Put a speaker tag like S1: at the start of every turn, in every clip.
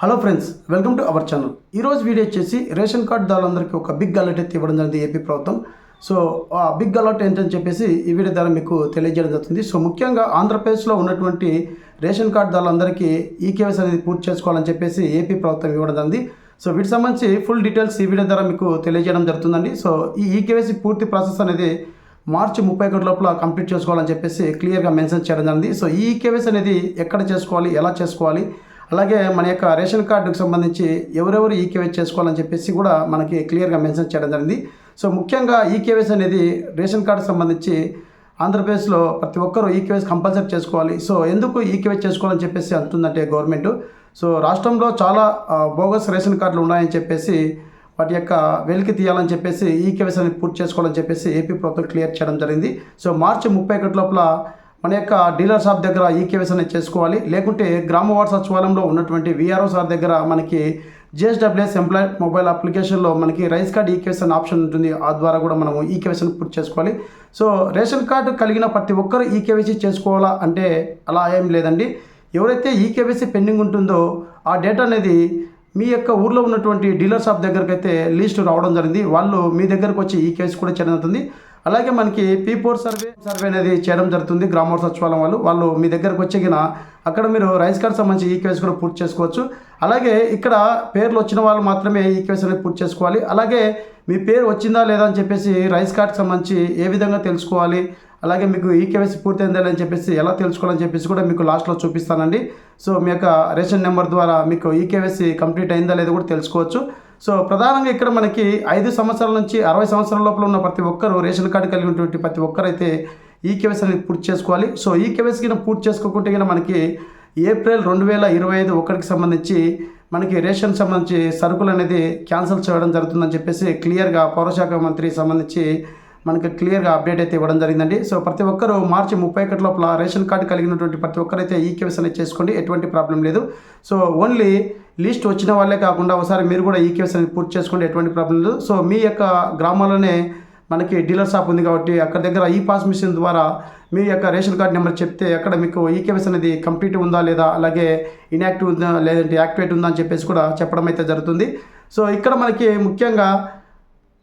S1: Hello friends welcome to our channel ఈరోజు video వచ్చేసి ration card దారులందరికీ ఒక బిగ్ అలర్ట్ అయితే ఇవ్వడం జరిగింది ఏపీ ప్రభుత్వం. సో ఆ బిగ్ అలర్ట్ ఏంటని చెప్పేసి ఈ వీడియో ద్వారా మీకు తెలియజేయడం జరుగుతుంది. సో ముఖ్యంగా ఆంధ్రప్రదేశ్లో ఉన్నటువంటి రేషన్ కార్డు దారులందరికీ ఈకేవైసీ అనేది పూర్తి చేసుకోవాలని చెప్పేసి ఏపీ ప్రభుత్వం ఇవ్వడం జరిగింది. సో వీటికి సంబంధించి ఫుల్ డీటెయిల్స్ ఈ వీడియో ద్వారా మీకు తెలియజేయడం జరుగుతుందండి. సో ఈ ఈకేవైసీ పూర్తి ప్రాసెస్ అనేది మార్చి ముప్పై ఒకటి లోపల కంప్లీట్ చేసుకోవాలని చెప్పేసి క్లియర్గా మెన్షన్ చేయడం జరిగింది. సో ఈ కేవైసీ అనేది ఎక్కడ చేసుకోవాలి ఎలా చేసుకోవాలి అలాగే మన యొక్క రేషన్ కార్డుకు సంబంధించి ఎవరెవరు ఈకేవైసీ చేసుకోవాలని చెప్పేసి కూడా మనకి క్లియర్గా మెన్షన్ చేయడం జరిగింది. సో ముఖ్యంగా ఈకేవైసీ అనేది రేషన్ కార్డు సంబంధించి ఆంధ్రప్రదేశ్లో ప్రతి ఒక్కరూ ఈకేవైసీ కంపల్సరీ చేసుకోవాలి. సో ఎందుకు ఈకేవైసీ చేసుకోవాలని చెప్పేసి అంటుందంటే గవర్నమెంట్. సో రాష్ట్రంలో చాలా బోగస్ రేషన్ కార్డులు ఉన్నాయని చెప్పేసి వాటి యొక్క వెలికి తీయాలని చెప్పేసి ఈ కేవైసీ అనేది పూర్తి చేసుకోవాలని చెప్పేసి ఏపీ ప్రభుత్వం క్లియర్ చేయడం జరిగింది. సో మార్చి ముప్పై ఒకటి లోపల మన యొక్క డీలర్ షాప్ దగ్గర ఈ కేవైసీ అనేది చేసుకోవాలి. లేకుంటే గ్రామ వార్డ్ సచివాలయంలో ఉన్నటువంటి విఆర్ఓ సార్ దగ్గర మనకి జిఎస్డబ్ల్యూఎస్ ఎంప్లాయ్ మొబైల్ అప్లికేషన్లో మనకి రైస్ కార్డ్ ఈకేవైసీ అనే ఆప్షన్ ఉంటుంది. ఆ ద్వారా కూడా మనము ఈ పూర్తి చేసుకోవాలి. సో రేషన్ కార్డు కలిగిన ప్రతి ఒక్కరు ఈ కేవైసీ చేసుకోవాలా అంటే అలా ఏం లేదండి. ఎవరైతే ఈ కేవైసీ పెండింగ్ ఉంటుందో ఆ డేటా అనేది మీ యొక్క ఊర్లో ఉన్నటువంటి డీలర్ షాప్ దగ్గరకైతే లిస్ట్ రావడం జరిగింది. వాళ్ళు మీ దగ్గరకు వచ్చి ఈ కేసు కూడా చేయడం జరుగుతుంది. అలాగే మనకి పీ ఫోర్ సర్వే సర్వే అనేది చేయడం జరుగుతుంది గ్రామ సచివాలయం వాళ్ళు. వాళ్ళు మీ దగ్గరకు వచ్చిన అక్కడ మీరు రైస్ కార్డ్ సంబంధించి ఈ కేసు కూడా పూర్తి చేసుకోవచ్చు. అలాగే ఇక్కడ పేర్లు వచ్చిన వాళ్ళు మాత్రమే ఈ కేసు అనేది పూర్తి చేసుకోవాలి. అలాగే మీ పేరు వచ్చిందా లేదా అని చెప్పేసి రైస్ కార్డ్కి సంబంధించి ఏ విధంగా తెలుసుకోవాలి అలాగే మీకు ఈ కేవైసీ పూర్తయిందా అని చెప్పేసి ఎలా తెలుసుకోవాలని చెప్పేసి కూడా మీకు లాస్ట్లో చూపిస్తానండి. సో మీ యొక్క రేషన్ నెంబర్ ద్వారా మీకు ఈ కేవైసీ కంప్లీట్ అయిందా లేదా కూడా తెలుసుకోవచ్చు. సో ప్రధానంగా ఇక్కడ మనకి ఐదు సంవత్సరాల నుంచి అరవై సంవత్సరాల లోపల ఉన్న ప్రతి ఒక్కరు రేషన్ కార్డు కలిగి ఉన్నటువంటి ప్రతి ఒక్కరైతే ఈ కేవైసీ అనేది పూర్తి చేసుకోవాలి. సో ఈ కేవైసీ కింద పూర్తి చేసుకోకుంటే కనుక మనకి ఏప్రిల్ రెండు వేల ఇరవై ఐదు ఒకటికి సంబంధించి మనకి రేషన్ సంబంధించి సరుకులు అనేది క్యాన్సిల్ చేయడం జరుగుతుందని చెప్పేసి క్లియర్గా పౌరశాఖ మంత్రి సంబంధించి మనకి క్లియర్గా అప్డేట్ అయితే ఇవ్వడం జరిగిందండి. సో ప్రతి ఒక్కరూ మార్చి ముప్పై ఒకటి లోపల రేషన్ కార్డు కలిగినటువంటి ప్రతి ఒక్కరైతే ఈ కేవైసీ అనేది చేసుకోండి ఎటువంటి ప్రాబ్లం లేదు. సో ఓన్లీ లిస్ట్ వచ్చిన వాళ్ళే కాకుండా ఒకసారి మీరు కూడా ఈ కేసు అనేది పూర్తి చేసుకోండి ఎటువంటి ప్రాబ్లం లేదు. సో మీ యొక్క గ్రామాల్లోనే మనకి డీలర్ షాప్ ఉంది కాబట్టి అక్కడ దగ్గర ఈ పాస్ మిషన్ ద్వారా మీ యొక్క రేషన్ కార్డ్ నెంబర్ చెప్తే అక్కడ మీకు ఈ కేవైసీ అనేది కంప్లీట్ ఉందా లేదా అలాగే ఇన్యాక్టివ్ ఉందా లేదంటే యాక్టివేట్ ఉందా అని చెప్పేసి కూడా చెప్పడం అయితే జరుగుతుంది. సో ఇక్కడ మనకి ముఖ్యంగా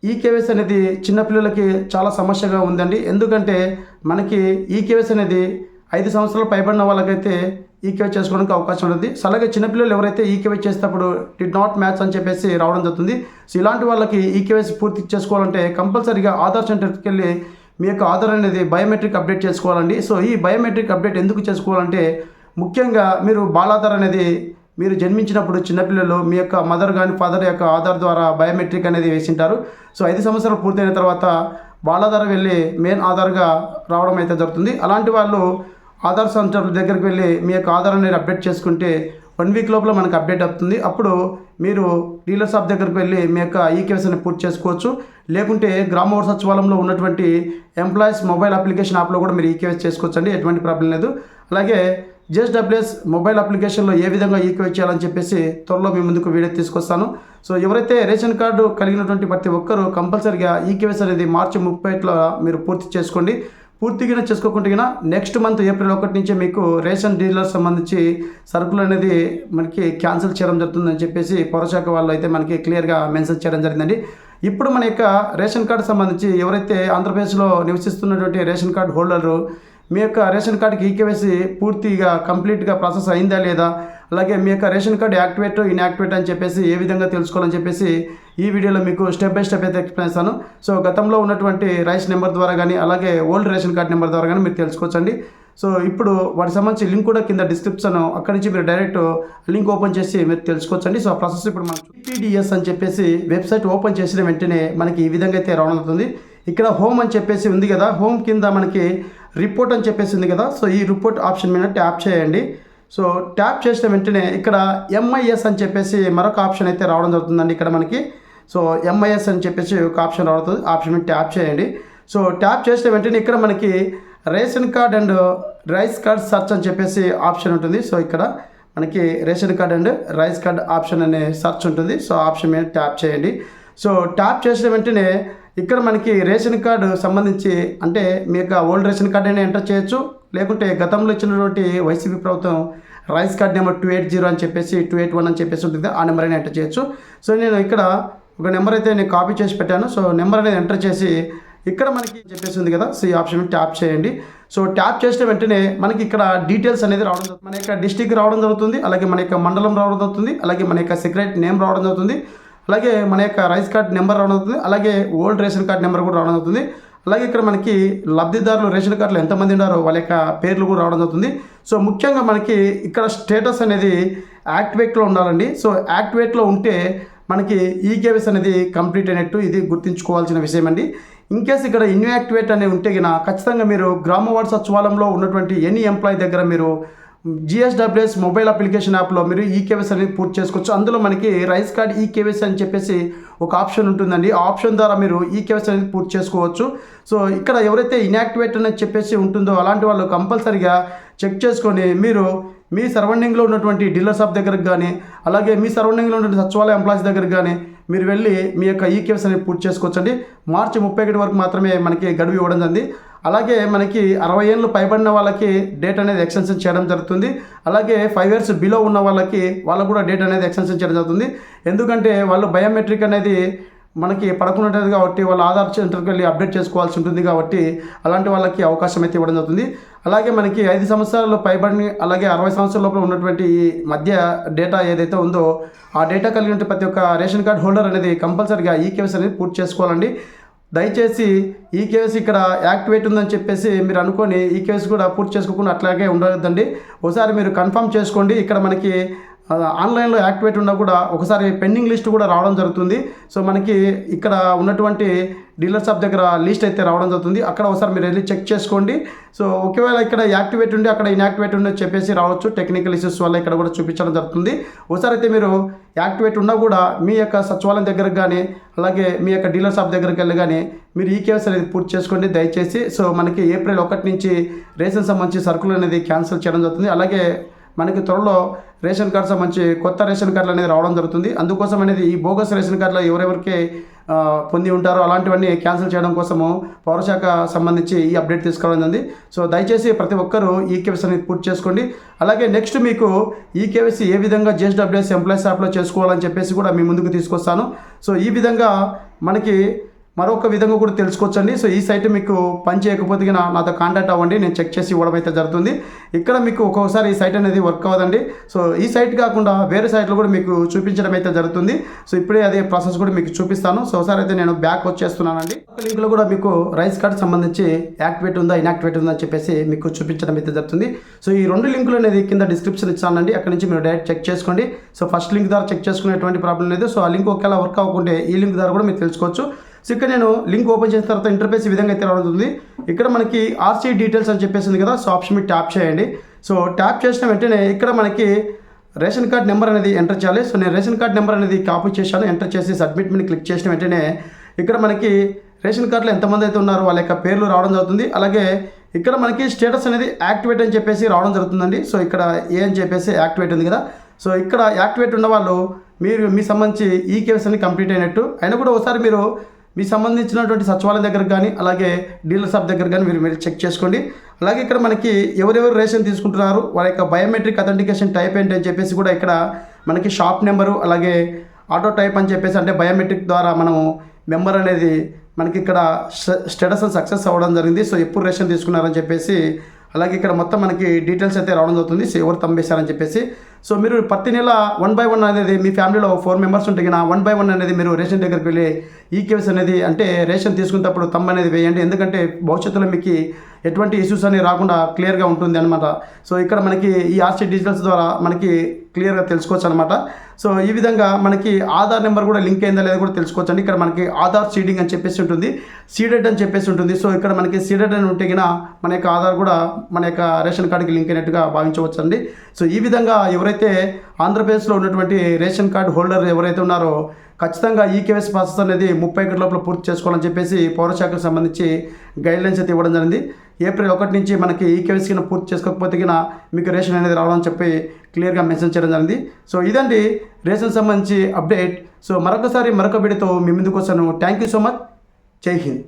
S1: ఈ కేవైసీ అనేది చిన్నపిల్లలకి చాలా సమస్యగా ఉందండి. ఎందుకంటే మనకి ఈ కేవైసీ అనేది ఐదు సంవత్సరాలు పైబడిన వాళ్ళకైతే ఈ కేవై చేసుకోవడానికి అవకాశం ఉంటుంది సో అలాగే చిన్నపిల్లలు ఎవరైతే ఈ చేసేటప్పుడు డిడ్ నాట్ మ్యాచ్ అని చెప్పేసి రావడం జరుగుతుంది. సో ఇలాంటి వాళ్ళకి ఈ పూర్తి చేసుకోవాలంటే కంపల్సరీగా ఆధార్ సెంటర్కి వెళ్ళి మీ యొక్క ఆధార్ అనేది బయోమెట్రిక్ అప్డేట్ చేసుకోవాలండి. సో ఈ బయోమెట్రిక్ అప్డేట్ ఎందుకు చేసుకోవాలంటే ముఖ్యంగా మీరు బాలాధార్ అనేది మీరు జన్మించినప్పుడు చిన్నపిల్లలు మీ యొక్క మదర్ కానీ ఫాదర్ యొక్క ఆధార్ ద్వారా బయోమెట్రిక్ అనేది వేసింటారు. సో ఐదు సంవత్సరాలు పూర్తయిన తర్వాత బాలాధార వెళ్ళి మెయిన్ ఆధార్గా రావడం అయితే జరుగుతుంది. అలాంటి వాళ్ళు ఆధార్ సెంటర్ దగ్గరికి వెళ్ళి మీ యొక్క ఆధార్ అనేది అప్డేట్ చేసుకుంటే వన్ వీక్ లోపల మనకు అప్డేట్ అవుతుంది. అప్పుడు మీరు డీలర్ షాప్ దగ్గరికి వెళ్ళి మీ యొక్క ఈ పూర్తి చేసుకోవచ్చు. లేకుంటే గ్రామ సచివాలయంలో ఉన్నటువంటి ఎంప్లాయీస్ మొబైల్ అప్లికేషన్ యాప్లో కూడా మీరు ఈ చేసుకోవచ్చు అండి ఎటువంటి ప్రాబ్లం లేదు. అలాగే జెస్డబ్ల్యూఎస్ మొబైల్ అప్లికేషన్లో ఏ విధంగా ఈక్వే చేయాలని చెప్పేసి త్వరలో మీ ముందుకు వీడియో తీసుకొస్తాను. సో ఎవరైతే రేషన్ కార్డు కలిగినటువంటి ప్రతి ఒక్కరూ కంపల్సరిగా ఈకేవైసీ అనేది మార్చి ముప్పైలో మీరు పూర్తి చేసుకోండి. పూర్తిగా చేసుకోకుంటే నెక్స్ట్ మంత్ ఏప్రిల్ ఒకటి నుంచి మీకు రేషన్ డీలర్ సంబంధించి సరుకులు అనేది మనకి క్యాన్సిల్ చేయడం జరుగుతుందని చెప్పేసి పౌరశాఖ వాళ్ళు అయితే మనకి క్లియర్గా మెన్షన్ చేయడం జరిగిందండి. ఇప్పుడు మన యొక్క రేషన్ కార్డు సంబంధించి ఎవరైతే ఆంధ్రప్రదేశ్లో నివసిస్తున్నటువంటి రేషన్ కార్డు హోల్డరు మీ యొక్క రేషన్ కార్డుకి ఈకేవైసీ పూర్తిగా కంప్లీట్గా ప్రాసెస్ అయిందా లేదా అలాగే మీ యొక్క రేషన్ కార్డు యాక్టివేట్ ఇన్యాక్టివేట్ అని చెప్పేసి ఏ విధంగా తెలుసుకోవాలని చెప్పేసి ఈ వీడియోలో మీకు స్టెప్ బై స్టెప్ అయితే ఎక్స్ప్లెయిన్ చేస్తాను. సో గతంలో ఉన్నటువంటి రైస్ నెంబర్ ద్వారా కానీ అలాగే ఓల్డ్ రేషన్ కార్డ్ నెంబర్ ద్వారా కానీ మీరు తెలుసుకోవచ్చండి. సో ఇప్పుడు వాటికి సంబంధించి లింక్ కూడా కింద డిస్క్రిప్షన్ అక్కడి నుంచి మీరు డైరెక్ట్ లింక్ ఓపెన్ చేసి మీరు తెలుసుకోవచ్చండి. సో ఆ ప్రాసెస్ ఇప్పుడు మనం పీడిఎస్ అని చెప్పేసి వెబ్సైట్ ఓపెన్ చేసిన వెంటనే మనకి ఈ విధంగా అయితే రావడం అవుతుంది ఇక్కడ హోమ్ అని చెప్పేసి ఉంది కదా హోమ్ కింద మనకి రిపోర్ట్ అని చెప్పేసి ఉంది కదా. సో ఈ రిపోర్ట్ ఆప్షన్ మీద ట్యాప్ చేయండి. సో ట్యాప్ చేసిన వెంటనే ఇక్కడ ఎంఐఎస్ అని చెప్పేసి మరొక ఆప్షన్ అయితే రావడం జరుగుతుందండి ఇక్కడ మనకి. సో ఎంఐఎస్ అని చెప్పేసి ఒక ఆప్షన్ రావుతుంది ఆప్షన్ మీద ట్యాప్ చేయండి. సో ట్యాప్ చేసిన వెంటనే ఇక్కడ మనకి ration card and rice card search అని చెప్పేసి ఆప్షన్ ఉంటుంది. సో ఇక్కడ మనకి ration card and rice card option అనే సర్చ్ ఉంటుంది. సో ఆప్షన్ మీద ట్యాప్ చేయండి. సో ట్యాప్ చేసిన వెంటనే ఇక్కడ మనకి రేషన్ కార్డు సంబంధించి అంటే మీ యొక్క ఓల్డ్ రేషన్ కార్డ్ అయినా ఎంటర్ చేయొచ్చు. లేకుంటే గతంలో ఇచ్చినటువంటి వైసీపీ ప్రభుత్వం rice card number two eight zero అని చెప్పేసి టూ ఎయిట్ వన్ అని చెప్పేసి ఉంటుంది. ఆ నెంబర్ అయినా ఎంటర్ చేయొచ్చు. సో నేను ఇక్కడ ఒక నెంబర్ అయితే నేను కాపీ చేసి పెట్టాను. సో నెంబర్ అనేది ఎంటర్ చేసి ఇక్కడ మనకి చెప్పేసి ఉంది కదా. సో ఈ ఆప్షన్ ట్యాప్ చేయండి. సో ట్యాప్ చేసిన వెంటనే మనకి ఇక్కడ డీటెయిల్స్ అనేది రావడం జరుగుతుంది. మన యొక్క డిస్టిక్ రావడం జరుగుతుంది. అలాగే మన యొక్క మండలం రావడం జరుగుతుంది. అలాగే మన యొక్క సిగరెట్ నేమ్ రావడం జరుగుతుంది. అలాగే మన యొక్క రైస్ కార్డ్ నెంబర్ రావడం అవుతుంది అలాగే ఓల్డ్ రేషన్ కార్డ్ నెంబర్ కూడా రావడం జరుగుతుంది. అలాగే ఇక్కడ మనకి లబ్ధిదారులు రేషన్ కార్డులు ఎంతమంది ఉన్నారో వాళ్ళ యొక్క పేర్లు కూడా రావడం జరుగుతుంది. సో ముఖ్యంగా మనకి ఇక్కడ స్టేటస్ అనేది యాక్టివేట్లో ఉండాలండి. సో యాక్టివేట్లో ఉంటే మనకి ఈ కేవీస్ అనేది కంప్లీట్ అయినట్టు ఇది గుర్తుంచుకోవాల్సిన విషయం అండి. ఇన్ కేస్ ఇక్కడ ఇన్యాక్టివేట్ అనేది ఉంటే గిన ఖచ్చితంగా మీరు గ్రామ వార్డ్ సచివాలయంలో ఉన్నటువంటి ఎనీ ఎంప్లాయీ దగ్గర మీరు జిఎస్డబ్ల్యూఎస్ మొబైల్ అప్లికేషన్ యాప్లో మీరు ఈకేవైసీ అనేది పూర్తి చేసుకోవచ్చు. అందులో మనకి రైస్ కార్డ్ ఈకేవైసీ అని చెప్పేసి ఒక ఆప్షన్ ఉంటుందండి. ఆ ఆప్షన్ ద్వారా మీరు ఈకేవైసీ అనేది పూర్తి చేసుకోవచ్చు. సో ఇక్కడ ఎవరైతే ఇన్యాక్టివేట్ అని చెప్పేసి ఉంటుందో అలాంటి వాళ్ళు కంపల్సరిగా చెక్ చేసుకొని మీరు మీ సరౌండింగ్లో ఉన్నటువంటి డీలర్ షాప్ దగ్గరకు కానీ అలాగే మీ సరౌండింగ్లో ఉన్నటువంటి సచివాలయ ఎంప్లాయీస్ దగ్గరకు కానీ మీరు వెళ్ళి మీ యొక్క ఈకేఎస్ అనేది పూర్తి చేసుకోవచ్చండి. మార్చి ముప్పై ఒకటి వరకు మాత్రమే మనకి గడువు ఇవ్వడం జరిగింది. అలాగే మనకి అరవై ఏళ్ళు పైబడిన వాళ్ళకి డేట్ అనేది ఎక్స్టెన్షన్ చేయడం జరుగుతుంది. అలాగే ఫైవ్ ఇయర్స్ బిలో ఉన్న వాళ్ళకి వాళ్ళకు కూడా డేట్ అనేది ఎక్స్టెన్షన్ చేయడం జరుగుతుంది. ఎందుకంటే వాళ్ళు బయోమెట్రిక్ అనేది మనకి పడకుండా కాబట్టి వాళ్ళ ఆధార్ సెంటర్కి వెళ్ళి అప్డేట్ చేసుకోవాల్సి ఉంటుంది కాబట్టి అలాంటి వాళ్ళకి అవకాశం అయితే ఇవ్వడం జరుగుతుంది. అలాగే మనకి ఐదు సంవత్సరాలు పైబడిన అలాగే అరవై సంవత్సరాల లోపల ఉన్నటువంటి ఈ మధ్య డేటా ఏదైతే ఉందో ఆ డేటా కలిగిన ప్రతి ఒక్క రేషన్ కార్డ్ హోల్డర్ అనేది కంపల్సరిగా ఈ కేవైసీ అనేది పూర్తి చేసుకోవాలండి. దయచేసి ఈ కేసు ఇక్కడ యాక్టివేట్ ఉందని చెప్పేసి మీరు అనుకొని ఈ కేసు కూడా పూర్తి చేసుకోకుండా అట్లాగే ఉండదండి ఒకసారి మీరు కన్ఫర్మ్ చేసుకోండి. ఇక్కడ మనకి ఆన్లైన్లో యాక్టివేట్ ఉన్నా కూడా ఒకసారి పెండింగ్ లిస్ట్ కూడా రావడం జరుగుతుంది. సో మనకి ఇక్కడ ఉన్నటువంటి డీలర్ షాప్ దగ్గర లిస్ట్ అయితే రావడం జరుగుతుంది. అక్కడ ఒకసారి మీరు వెళ్ళి చెక్ చేసుకోండి. సో ఒకవేళ ఇక్కడ యాక్టివేట్ ఉండి అక్కడ ఇన్యాక్టివేట్ ఉండి చెప్పేసి రావచ్చు. టెక్నికల్ ఇష్యూస్ వల్ల ఇక్కడ కూడా చూపించడం జరుగుతుంది. ఒకసారి అయితే మీరు యాక్టివేట్ ఉన్నా కూడా మీ యొక్క సచివాలయం దగ్గరకు కానీ అలాగే మీ యొక్క డీలర్ షాప్ దగ్గరికి వెళ్ళి కానీ మీరు ఈ కేసు అనేది పూర్తి చేసుకోండి. దయచేసి సో మనకి ఏప్రిల్ ఒకటి నుంచి రేషన్ సంబంధించి సరుకులు అనేది క్యాన్సిల్ చేయడం జరుగుతుంది. అలాగే మనకి త్వరలో రేషన్ కార్డ్ సంబంధించి కొత్త రేషన్ కార్డులు అనేది రావడం జరుగుతుంది. అందుకోసం అనేది ఈ బోగస్ రేషన్ కార్డులో ఎవరెవరికి పొంది ఉంటారో అలాంటివన్నీ క్యాన్సిల్ చేయడం కోసము పౌరశాఖ సంబంధించి ఈ అప్డేట్ తీసుకోవడం ఉంది సో దయచేసి ప్రతి ఒక్కరూ ఈ కేవైసీని పూర్తి చేసుకోండి. అలాగే నెక్స్ట్ మీకు ఈ కేవైసీ ఏ విధంగా జేఎస్డబ్ల్యూఎస్ ఎంప్లాయీస్ యాప్లో చేసుకోవాలని చెప్పేసి కూడా మీ ముందుకు తీసుకొస్తాను. సో ఈ విధంగా మనకి మరొక విధంగా కూడా తెలుసుకోవచ్చండి. సో ఈ సైట్ మీకు పని చేయకపోతే నాతో కాంటాక్ట్ అవ్వండి. నేను చెక్ చేసి ఇవ్వడం అయితే జరుగుతుంది. ఇక్కడ మీకు ఒక్కొక్కసారి ఈ సైట్ అనేది వర్క్ అవ్వదండి. సో ఈ సైట్ కాకుండా వేరే సైట్లో కూడా మీకు చూపించడం అయితే జరుగుతుంది. సో ఇప్పుడే అదే ప్రాసెస్ కూడా మీకు చూపిస్తాను. సో ఒకసారి అయితే నేను బ్యాక్ వచ్చేస్తున్నానండి. ఒక లింక్లో కూడా మీకు రైస్ కార్డ్ సంబంధించి యాక్టివేట్ ఉందా ఇన్యాక్టివేట్ ఉందా అని చెప్పేసి మీకు చూపించడం అయితే జరుగుతుంది. సో ఈ రెండు లింకులు అనేది కింద డిస్క్రిప్షన్ ఇచ్చానండి. అక్కడ నుంచి మీరు డైరెక్ట్ చెక్ చేసుకోండి. సో ఫస్ట్ లింక్ ద్వారా చెక్ చేసుకునేటువంటి ప్రాబ్లం లేదు. సో ఆ లింక్ ఒకవేళ వర్క్ అవ్వకుంటే ఈ లింక్ ద్వారా కూడా మీరు తెలుసుకోవచ్చు. సో ఇక్కడ నేను లింక్ ఓపెన్ చేసిన తర్వాత ఇంటర్ఫేస్ ఈ విధంగా అయితే రావుతుంది ఇక్కడ మనకి ఆర్సీ డీటెయిల్స్ అని చెప్పేసి ఉంది కదా సో ఆప్షన్ మీద ట్యాప్ చేయండి. సో ట్యాప్ చేసిన వెంటనే ఇక్కడ మనకి రేషన్ కార్డ్ నెంబర్ అనేది ఎంటర్ చేయాలి. సో నేను రేషన్ కార్డ్ నెంబర్ అనేది కాపీ చేశాను ఎంటర్ చేసి సబ్మిట్ మీద క్లిక్ చేసిన వెంటనే ఇక్కడ మనకి రేషన్ కార్డులో ఎంతమంది అయితే ఉన్నారో వాళ్ళ యొక్క పేర్లు రావడం జరుగుతుంది. అలాగే ఇక్కడ మనకి స్టేటస్ అనేది యాక్టివేట్ అని చెప్పేసి రావడం జరుగుతుందండి. సో ఇక్కడ ఏ అని చెప్పేసి యాక్టివేట్ ఉంది కదా. సో ఇక్కడ యాక్టివేట్ ఉన్న వాళ్ళు మీరు మీ సంబంధించి ఈ కేసు అనేది కంప్లీట్ అయినట్టు. అయినా కూడా ఒకసారి మీరు మీ సంబంధించినటువంటి సచివాలయం దగ్గర కానీ అలాగే డీలర్ షాప్ దగ్గర కానీ మీరు మీరు చెక్ చేసుకోండి. అలాగే ఇక్కడ మనకి ఎవరెవరు రేషన్ తీసుకుంటున్నారు వారి యొక్క బయోమెట్రిక్ అథెంటికేషన్ టైప్ ఏంటి అని చెప్పేసి కూడా ఇక్కడ మనకి షాప్ నెంబరు అలాగే ఆటో టైప్ అని చెప్పేసి అంటే బయోమెట్రిక్ ద్వారా మనము మెంబర్ అనేది మనకి ఇక్కడ స్టేటస్ సక్సెస్ అవ్వడం జరిగింది. సో ఎప్పుడు రేషన్ తీసుకున్నారని చెప్పేసి అలాగే ఇక్కడ మొత్తం మనకి డీటెయిల్స్ అయితే రావడం జరుగుతుంది. సో ఎవరు తంబేశారని చెప్పేసి. సో మీరు ప్రతి నెల వన్ బై వన్ అనేది మీ ఫ్యామిలీలో ఫోర్ మెంబర్స్ ఉంటే కదా వన్ బై వన్ అనేది మీరు రేషన్ దగ్గరికి వెళ్ళి ఈ కేవైసీ అనేది అంటే రేషన్ తీసుకున్నప్పుడు తమ్ అనేది వేయండి. ఎందుకంటే భవిష్యత్తులో మీకు ఎటువంటి ఇష్యూస్ అనేవి రాకుండా క్లియర్గా ఉంటుంది అనమాట సో ఇక్కడ మనకి ఈ ఆర్సీ డిజిటల్స్ ద్వారా మనకి క్లియర్గా తెలుసుకోవచ్చు అనమాట సో ఈ విధంగా మనకి ఆధార్ నెంబర్ కూడా లింక్ అయిందా లేదా కూడా తెలుసుకోవచ్చు అండి ఇక్కడ మనకి ఆధార్ సీడింగ్ అని చెప్పేసి ఉంటుంది. సీడెడ్ అని చెప్పేసి ఉంటుంది. సో ఇక్కడ మనకి సీడెడ్ అని ఉంటే గిన మన యొక్క ఆధార్ కూడా మన యొక్క రేషన్ కార్డుకి లింక్ అయినట్టుగా భావించవచ్చు అండి సో ఈ విధంగా ఎవరైతే ఆంధ్రప్రదేశ్లో ఉన్నటువంటి రేషన్ కార్డు హోల్డర్ ఎవరైతే ఉన్నారో ఖచ్చితంగా ఈ కేవైసీ ప్రాసెస్ అనేది ముప్పై ఒకటి లోపల పూర్తి చేసుకోవాలని చెప్పేసి పౌరశాఖకు సంబంధించి గైడ్లైన్స్ అయితే ఇవ్వడం జరిగింది. ఏప్రిల్ ఒకటి నుంచి మనకి ఈ కేవైసీ కింద పూర్తి చేసుకోకపోతే కింద మీకు రేషన్ అనేది రావాలని చెప్పి క్లియర్గా మెన్షన్ చేయడం జరిగింది. సో ఇదండి రేషన్ సంబంధించి అప్డేట్. సో మరొకసారి మరొక వీడియోతో మీ ముందుకు వస్తాను. Thank you so much. జై హింద్.